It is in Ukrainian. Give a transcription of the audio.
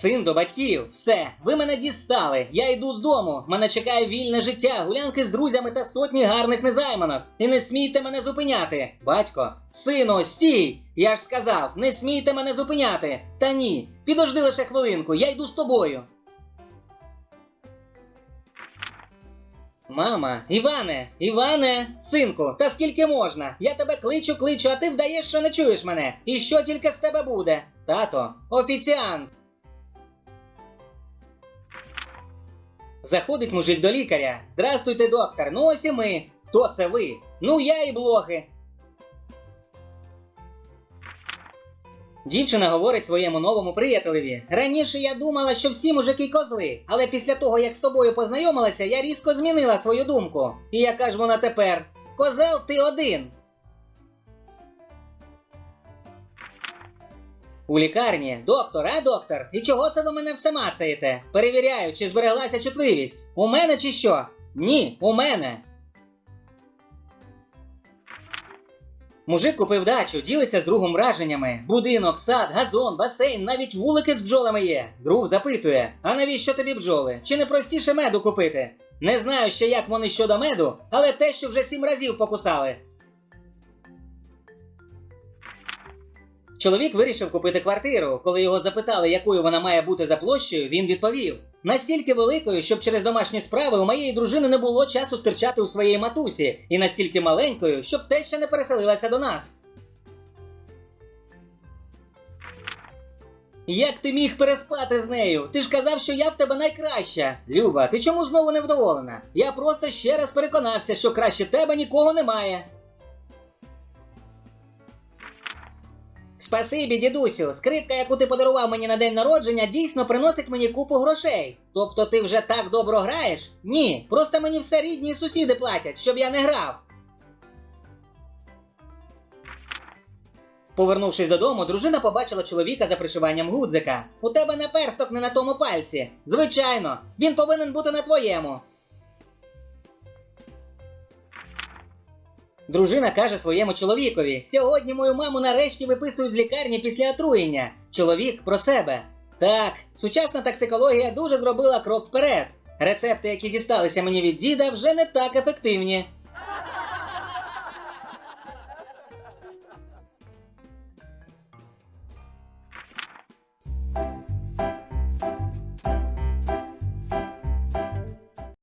Син до батьків, все, ви мене дістали. Я йду з дому. Мене чекає вільне життя, гулянки з друзями та сотні гарних незайманок. І не смійте мене зупиняти. Батько, сину, стій! Я ж сказав, не смійте мене зупиняти. Та ні, підожди лише хвилинку, я йду з тобою. Мама, Іване, Іване, синку, та скільки можна? Я тебе кличу, кличу, а ти вдаєш, що не чуєш мене. І що тільки з тебе буде? Тато, офіціант. Заходить мужик до лікаря. Здрастуйте, доктор. Ну ось і ми. Хто це ви? Ну я і блохи. Дівчина говорить своєму новому приятелеві. Раніше я думала, що всі мужики козли, але після того, як з тобою познайомилася, я різко змінила свою думку. І яка ж вона тепер? Козел ти один. У лікарні, доктор, а доктор? І чого це ви мене все мацаєте? Перевіряю, чи збереглася чутливість. У мене чи що? Ні, у мене. Мужик купив дачу, ділиться з другом враженнями. Будинок, сад, газон, басейн, навіть вулики з бджолами є. Друг запитує: а навіщо тобі бджоли? Чи не простіше меду купити? Не знаю ще, як вони щодо меду, але те, що вже сім разів покусали. Чоловік вирішив купити квартиру. Коли його запитали, якою вона має бути за площею, він відповів: настільки великою, щоб через домашні справи у моєї дружини не було часу стирчати у своєї матусі, і настільки маленькою, щоб те ще не переселилася до нас. Як ти міг переспати з нею? Ти ж казав, що я в тебе найкраща. Люба, ти чому знову невдоволена? Я просто ще раз переконався, що краще тебе нікого немає. Спасибі, дідусю. Скрипка, яку ти подарував мені на день народження, дійсно приносить мені купу грошей. Тобто ти вже так добре граєш? Ні, просто мені все рідні і сусіди платять, щоб я не грав. Повернувшись додому, дружина побачила чоловіка за пришиванням гудзика. У тебе наперсток не на тому пальці. Звичайно, він повинен бути на твоєму. Дружина каже своєму чоловікові: сьогодні мою маму нарешті виписують з лікарні після отруєння. Чоловік про себе. Так, сучасна токсикологія дуже зробила крок вперед. Рецепти, які дісталися мені від діда, вже не так ефективні.